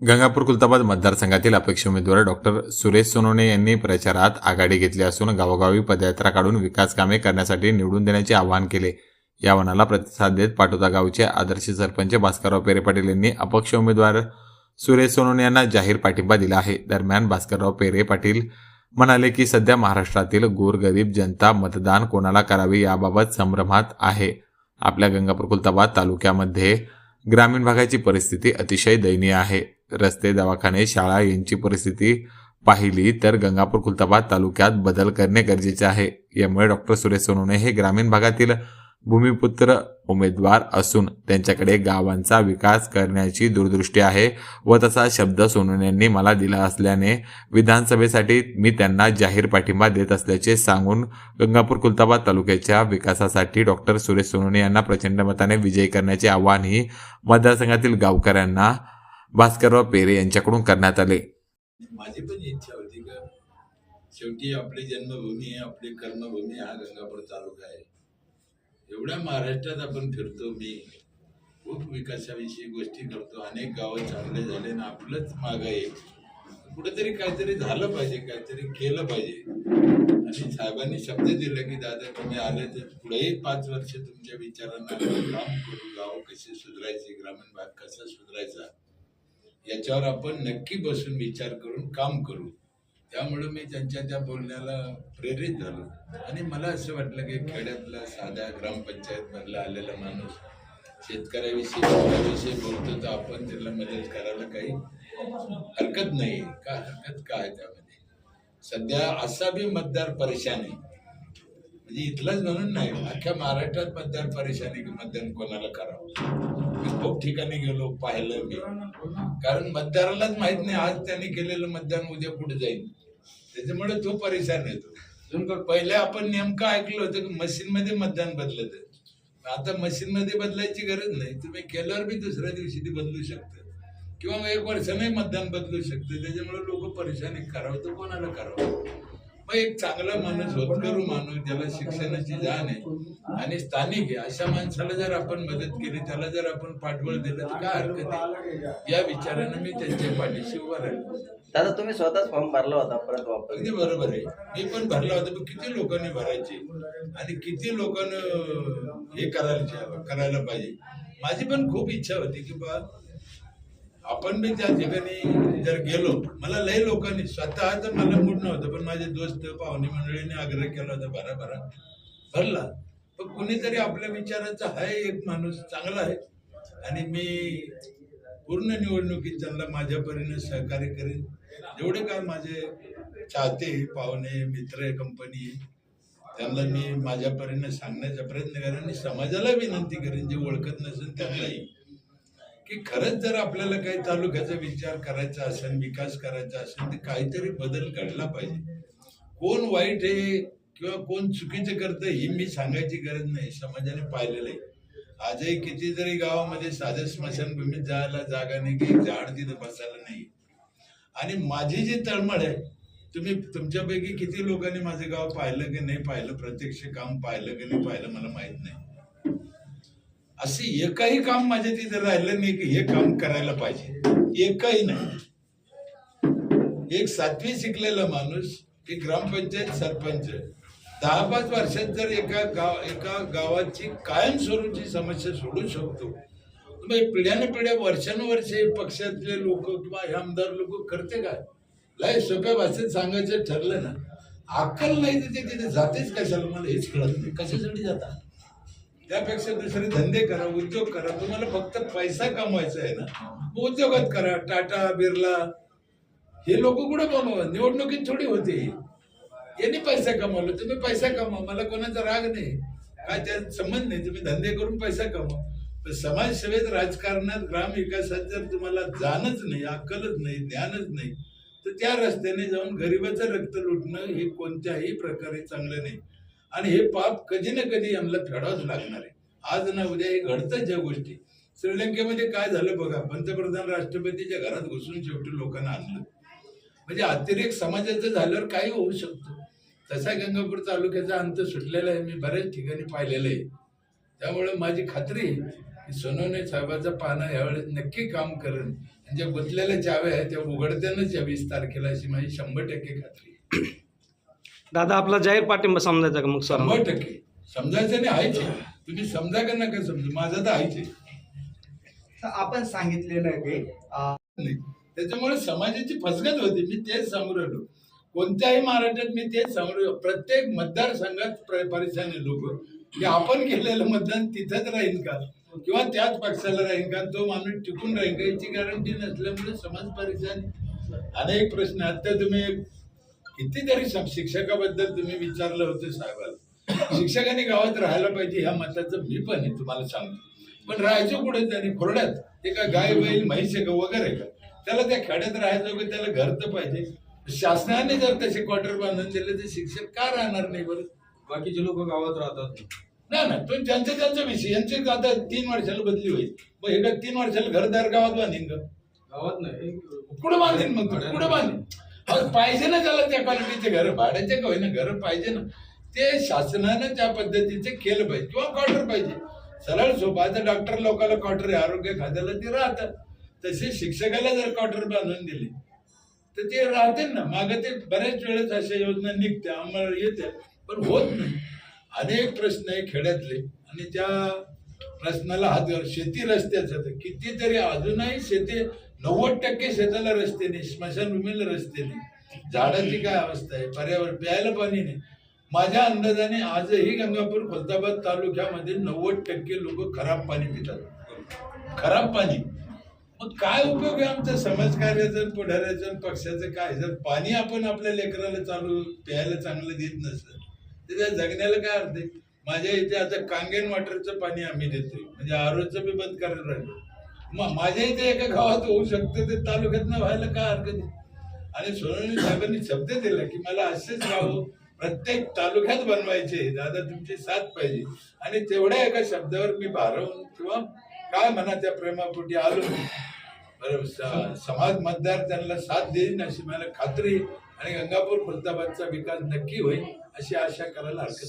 गंगापूर खुलताबाद मतदारसंघातील अपक्ष उमेदवार डॉक्टर सुरेश सोनोने यांनी प्रचारात आघाडी घेतली असून गावोगावी पदयात्रा काढून विकास कामे करण्यासाठी निवडून देण्याचे आवाहन केले. या आव्हानाला प्रतिसाद देत पाटोदा गावचे आदर्श सरपंच भास्करराव पेरे पाटील यांनी अपक्ष उमेदवार सुरेश सोनोने यांना जाहीर पाठिंबा दिला आहे. दरम्यान भास्करराव पेरे पाटील म्हणाले की सध्या महाराष्ट्रातील गोरगरीब जनता मतदान कोणाला करावे याबाबत संभ्रमात आहे. आपल्या गंगापूर खुलताबाद तालुक्यामध्ये ग्रामीण भागाची परिस्थिती अतिशय दयनीय आहे. रस्ते दवाखाने शाळा यांची परिस्थिती पाहिली तर गंगापूर खुलताबाद तालुक्यात बदल करणे गरजेचे आहे. यामुळे डॉक्टर सुरेश सोनवणे हे ग्रामीण भागातील भूमिपुत्र उमेदवार असून त्यांच्याकडे गावांचा विकास करण्याची दूरदृष्टी आहे व तसा शब्द सोनवणे यांनी मला दिला असल्याने विधानसभेसाठी मी त्यांना जाहीर पाठिंबा देत असल्याचे सांगून गंगापूर खुलताबाद तालुक्याच्या विकासासाठी डॉक्टर सुरेश सोनवणे यांना प्रचंड मताने विजयी करण्याचे आवाहनही मतदारसंघातील गावकऱ्यांना भास्करराव पेरे यांच्याकडून करण्यात आले. माझी पण इच्छा होती का? शेवटी आपली जन्मभूमी आहे आपली कर्मभूमी हा गंगापूर तालुका आहे. एवढ्या महाराष्ट्रात आपण फिरतो मी. खूप विकासाविषयी गोष्टी करतो. अनेक गावं चांगले झाले ना आपलंच माग आहे. कुठेतरी काहीतरी झालं पाहिजे काहीतरी केलं पाहिजे. आणि साहेबांनी शब्द दिला की दादा तुम्ही आले तर पुढेही पाच वर्ष तुमच्या विचारांना काम करू. गाव कसे सुधारायचे ग्रामीण भाग कसा सुधारायचा? याच्यावर आपण नक्की बसून विचार करून काम करू. त्यामुळे मी त्यांच्या त्या बोलण्याला प्रेरित झालो. आणि मला असं वाटलं की खेड्यातला साध्या ग्रामपंचायतमधला आलेला माणूस शेतकऱ्याविषयी शेतकऱ्याविषयी बोलतो तर आपण त्याला मदत करायला काही हरकत नाही. का हरकत? काय त्यामध्ये? सध्या असा बी मतदार परेशान आहे. म्हणजे इथलाच म्हणून नाही अख्ख्या महाराष्ट्रात मतदार परेशान आहे की मतदान कोणाला करावं? मी खूप ठिकाणी गेलो पाहिलं मी. कारण मतदारालाच माहीत नाही आज त्यांनी केलेलं मतदान उद्या पुढे जाईल. त्याच्यामुळे तो परेशान येतो पहिले आपण नेमकं ऐकलं होतं की मशीन मध्ये मतदान बदलत आता मशीन मध्ये बदलायची गरज नाही तुम्ही केल्यावर बी दुसऱ्या दिवशी ती बदलू शकतं. किंवा एक वर्षाने मतदान बदलू शकतं. त्याच्यामुळे लोक परेशानी करावं तर कोणाला करावं? मग एक चांगला माणूस होतकरू माणूस ज्याला शिक्षणाची जाण आहे. आणि स्थानिक आहे. अशा माणसाला जर आपण मदत केली त्याला जर आपण पाठबळ दिलं तर काय हरकत आहे? या विचारानं मी त्यांच्या पाठीशी उभा राहिलो. दादा तुम्ही स्वतःच फॉर्म भरला होता परत वापस अगदी बरोबर आहे. मी पण भरला होता पण किती लोकांनी भरायचे? आणि किती लोकांना हे करायला करायला पाहिजे? माझी पण खूप इच्छा होती की बा आपण बी त्या ठिकाणी जर गेलो मला लय लोकांनी स्वतः तर मला मूड नव्हतं पण माझे दोस्त पाहुणे मंडळीने आग्रह केला होता भरा भरा भरला. पण कुणीतरी आपल्या विचाराचा आहे एक माणूस चांगला आहे. आणि मी पूर्ण निवडणुकीत त्यांना माझ्या परीने सहकार्य करेन. जेवढे काय माझे चाहते पाहुणे मित्र कंपनी त्यांना मी माझ्या परीने सांगण्याचा प्रयत्न करेन आणि समाजाला विनंती करेन जे ओळखत नसेल त्यांनाही. की खरंच जर आपल्याला काही तालुक्याचा विचार करायचा असेल विकास करायचा असेल तर काहीतरी बदल घडला पाहिजे. कोण वाईट आहे किंवा कोण चुकीचं करतं ही मी सांगायची गरज नाही. समाजाने पाहिलेलं आहे. आजही किती जरी गावामध्ये साध्या स्मशानभूमीत जायला जागा नाही की झाड तिथं बसायला नाही. आणि माझी जी तळमळ आहे तुम्ही तुमच्यापैकी किती लोकांनी माझं गाव पाहिलं की नाही पाहिलं प्रत्यक्ष काम पाहिलं की नाही पाहिलं मला माहीत नाही. असे एकही काम माझ्या तिथे राहिलं नाही की हे काम करायला पाहिजे. एकही नाही. एक सातवी शिकलेला माणूस की ग्रामपंचायत सरपंच दहा पाच वर्षात जर एका गाव एका गावाची कायमस्वरूपची समस्या सोडू शकतो तर पिढ्याने पिढ्या वर्षानुवर्षे पक्षातले लोक किंवा हे आमदार लोक करते काय? लय सोप्या भाषेत सांगायचं ठरलं ना अक्कल नाही तिथे ते तिथे जातेच कशाला? मला हेच कळत नाही. कशासाठी जातात त्यापेक्षा दुसरे धंदे करा उद्योग करा. तुम्हाला फक्त पैसा कमवायचा आहे ना. उद्योगात करा. टाटा बिर्ला. हे लोक कुठं कमवा निवडणुकीत थोडी होते. यांनी पैसा कमावला. तुम्ही पैसा कमवा. मला कोणाचा राग नाही. काय त्यात संबंध नाही. तुम्ही धंदे करून पैसा कमाव. पण समाजसेवेत राजकारणात ग्रामविकासात जर तुम्हाला जाणच नाही अक्कलच नाही ज्ञानच नाही तर त्या रस्त्याने जाऊन गरिबाचं रक्त लुटणं हे कोणत्याही प्रकारे चांगलं नाही. आणि हे पाप कधी ना कधी आम्हाला फेडावंच लागणार आहे. आज ना उद्या हे घडतंच ज्या गोष्टी. श्रीलंकेमध्ये काय झालं बघा पंतप्रधान राष्ट्रपतीच्या घरात घुसून शेवटी लोकांना आणलं. म्हणजे अतिरेक समाजाचं झाल्यावर काही होऊ शकतो. तसा गंगापूर तालुक्याचा अंत सुटलेला आहे मी बऱ्याच ठिकाणी पाहिलेलं आहे. त्यामुळे माझी खात्री आहे की सोनवणे साहेबाचा पाना यावेळेस नक्की काम करेल. आणि ज्या गुंतलेल्या चाव्या आहेत त्या उघडत्यानंच या वीस तारखेला अशी माझी शंभर टक्के खात्री आहे. दादा आपला जाहीर पाठिंबा समजायचा का मग सर? शंभर टक्के. समजायचं नाही आहेच आहे. तुम्ही समजा का नका समजू? माझं तर आहेच आहे. तर आपण सांगितलेलं आहे की अं, नाही. त्याच्यामुळे समाजाची फसगत होती. मी तेच सांगू राहिलो. कोणत्याही महाराष्ट्रात मी तेच सांगू राहिलो. प्रत्येक मतदारसंघात प्र- परेशान आहे लोक की आपण केलेलं मतदान तिथंच राहील का? किंवा त्याच पक्षाला राहील का? तो माणूस टिकून राहील का? याची गॅरंटी नसल्यामुळे समाज परेशान. अनेक प्रश्न आता तुम्ही कितीतरी शिक्षकाबद्दल तुम्ही विचारलं होतं साहेबाला. शिक्षकांनी गावात राहायला पाहिजे ह्या मताचं मी पण आहे तुम्हाला सांगतो. पण राहायचं कुठे त्याने खोरड्यात. ते का गाय बैल म्हैस आहे का वगैरे का? त्याला त्या खेड्यात राहायचं का त्याला घर तर पाहिजे. शासनाने जर तसे क्वार्टर बांधून दिले तर शिक्षक का राहणार नाही बरं? बाकीचे लोक गावात राहतात. नाही ना तो ज्यांचा त्यांचा विषय यांचे आता तीन वर्षाला बदली होईल. मग हे का तीन वर्षाला घरदार गावात बांधीन का? गावात नाही. कुठं बांधेन मग? कुठं बांधेन? पाहिजे ना त्याला त्या क्वालिटीचे घर भाड्याचे का होईना घर पाहिजे ना. ते शासनानं त्या पद्धतीचे केलं पाहिजे किंवा क्वार्टर पाहिजे. सरळ सोपाचं डॉक्टर लोकांना क्वार्टर आरोग्य खात्याला ते राहतात तसे शिक्षकाला जर क्वार्टर बांधून दिले तर ते राहते ना. मागं ते बऱ्याच वेळेस अशा योजना निघत्या आम्हाला येत्या पण होत नाही. अनेक प्रश्न आहे खेड्यातले आणि त्या प्रश्नाला हात शेती रस्त्याचा तर कितीतरी अजूनही शेती नव्वद टक्के शेताला रस्ते नाही स्मशानभूमीला रस्ते नाही. झाडाची काय अवस्था आहे? पर्यावरण प्यायला पाणी नाही. माझ्या अंदाजाने आजही गंगापूर खुलताबाद तालुक्यामध्ये नव्वद टक्के लोक खराब पाणी पितात. खराब पाणी. मग काय उपयोग आहे आमच्या समाजकार्याचं पुढाऱ्याचं पक्षाचं काय? जर पाणी आपण आपल्या लेकराला चालू प्यायला चांगलं देत नसतं तर त्या जगण्याला काय अर्थ आहे? माझ्या इथे आता कांगेन वॉटरचं पाणी आम्ही देतोय. म्हणजे आरोचं बी बंद करायला राहिलो. मग माझ्या इथे एका गावात होऊ शकतं ते तालुक्यात व्हायला काय हरकत आणि सोनवणी साहेबांनी शब्द दिला की मला असेच गाव प्रत्येक तालुक्यात बनवायचे दादा तुमची साथ पाहिजे. आणि तेवढ्या एका शब्दावर मी भारवून किंवा काय म्हणा त्या प्रेमापोटी आलो. स- समाज मतदार त्यांना साथ देईन अशी मला खात्री आणि गंगापूर खुलताबादचा विकास नक्की होईल अशी आशा करायला हरकत